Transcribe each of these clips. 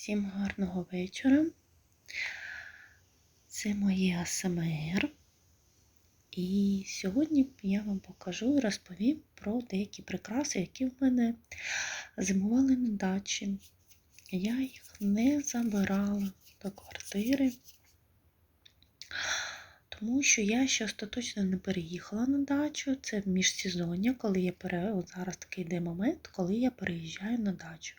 Всім гарного вечора. Це моє АСМР. І сьогодні я вам покажу і розповім про деякі прикраси, які в мене зимували на дачі. Я їх не забирала до квартири, тому що я ще остаточно не переїхала на дачу. Це в міжсезоння, коли я пере... От зараз такий йде момент, коли я переїжджаю на дачу.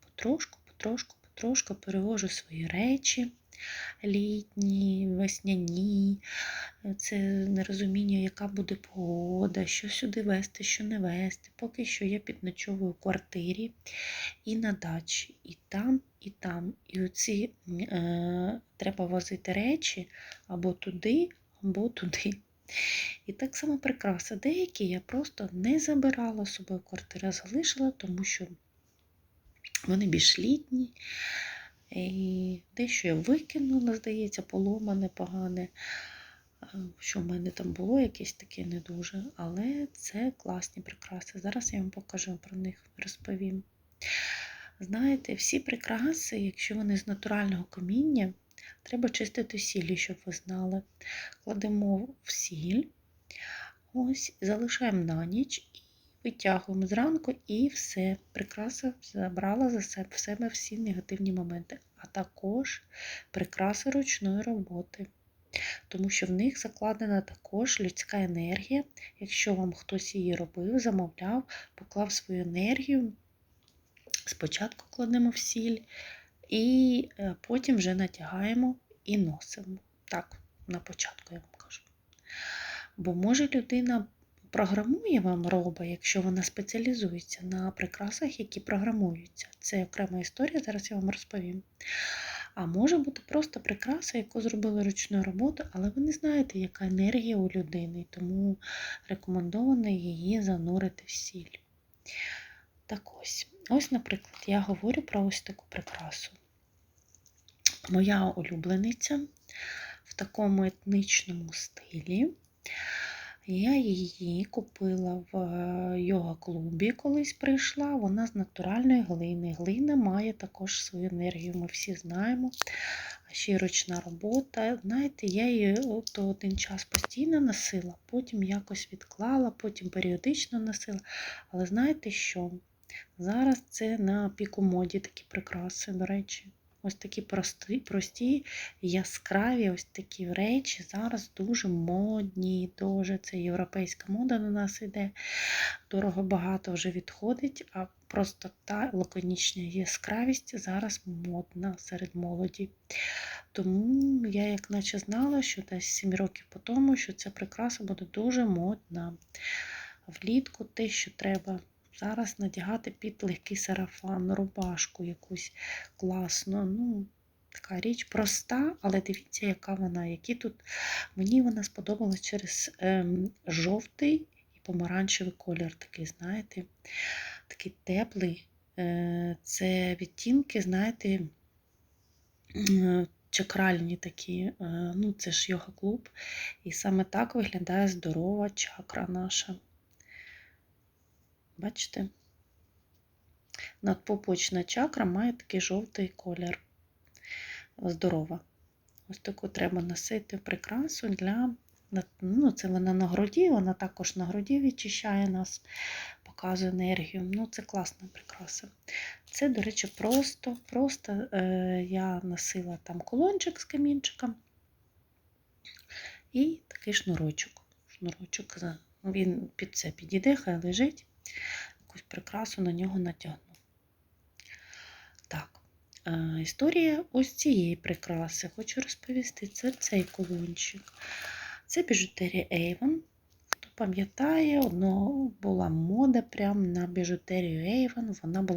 Потрошку, потрошку, потрошку перевожу свої речі літні, весняні, це нерозуміння, яка буде погода, що сюди вести, що не вести. Поки що я підночовую в квартирі і на дачі, і там, і там. І оці е, треба возити речі або туди, або туди. І так само прикраса. Деякі я просто не забирала з собою квартиру, залишила, тому що вони більш літні. І дещо я викинула, здається, поломане, погане, що в мене там було якесь таке не дуже. Але це класні прикраси. Зараз я вам покажу про них, розповім. Знаєте, всі прикраси, якщо вони з натурального каміння, треба чистити сіллю, щоб ви знали. Кладемо в сіль, ось, залишаємо на ніч і витягуємо зранку і все. Прикраса забрала за себе в себе всі негативні моменти, а також прикраси ручної роботи. Тому що в них закладена також людська енергія. Якщо вам хтось її робив, замовляв, поклав свою енергію, спочатку кладемо в сіль, і потім вже натягаємо і носимо. Так, на початку я вам кажу. Бо може людина програмує вам роба, якщо вона спеціалізується на прикрасах, які програмуються. Це окрема історія, зараз я вам розповім. А може бути просто прикраса, яку зробили ручну роботу, але ви не знаєте, яка енергія у людини, тому рекомендовано її занурити в сіль. Так ось, ось, наприклад, я говорю про ось таку прикрасу. Моя улюблениця в такому етнічному стилі. Я її купила в йога-клубі, колись прийшла. Вона з натуральної глини. Глина має також свою енергію, ми всі знаємо. Ще ручна робота. Знаєте, я її от один час постійно носила, потім якось відклала, потім періодично носила. Але знаєте що? Зараз це на піку моді такі прикраси, до речі. Ось такі прості, прості, яскраві ось такі речі зараз дуже модні, дуже це європейська мода на нас йде. Дорого багато вже відходить, а просто та лаконічна яскравість зараз модна серед молоді. Тому я, як наче знала, що десь 7 років по тому, що ця прикраса буде дуже модна. Влітку те, що треба. Зараз надягати під легкий сарафан, рубашку якусь класну. Ну, Така річ проста, але дивіться, яка вона. Які тут Мені вона сподобалась через ем, жовтий і помаранчевий колір, такий, знаєте, такий теплий. Е, Це відтінки, знаєте, чакральні такі. Е, ну, Це ж йога-клуб. І саме так виглядає здорова чакра наша. Бачите? Надпопочна чакра має такий жовтий колір. Здорова. Ось таку треба носити прикрасу для. Ну, Це вона на груді, вона також на груді відчищає нас, показує енергію. Ну, Це класна прикраса. Це, до речі, просто просто е, я носила там колончик з камінчиком і такий шнурочок. Шнурочок, Він під це підійде, хай лежить якусь прикрасу на нього натягну. Так, історія ось цієї прикраси. Хочу розповісти, це цей колончик. Це біжутерія Avon. Хто пам'ятає, була мода прямо на біжутерію Avon, вона була